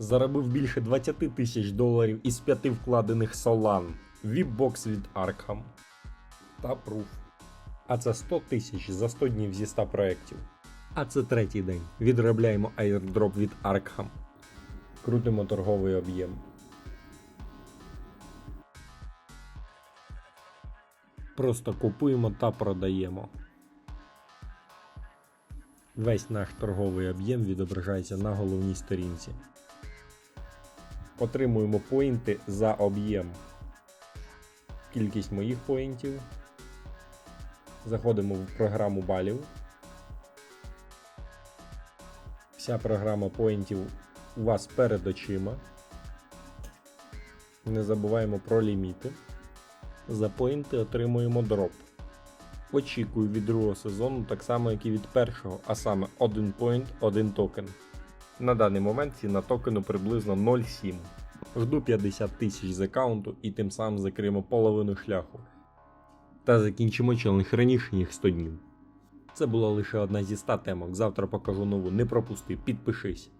Заробив більше 20 тисяч доларів із п'яти вкладених Solana, Віпбокс від Arkham та Proof. А це 100 тисяч за 100 днів зі 100 проєктів. А це третій день. Відробляємо airdrop від Arkham. Крутимо торговий об'єм. Просто купуємо та продаємо. Весь наш торговий об'єм відображається на головній сторінці. Отримуємо поінти за об'єм. Кількість моїх поінтів. Заходимо в програму балів. Вся програма поінтів у вас перед очима. Не забуваємо про ліміти. За поінти отримуємо дроп. Очікую від другого сезону так само, як і від першого, а саме 1 point, 1 токен. На даний момент ціна токену приблизно 0,7. Жду 50 тисяч з аккаунту і тим самим закриємо половину шляху. Та закінчимо челендж раніше, ніж 100 днів. Це була лише одна зі 100 темок. Завтра покажу нову. Не пропусти, підпишись.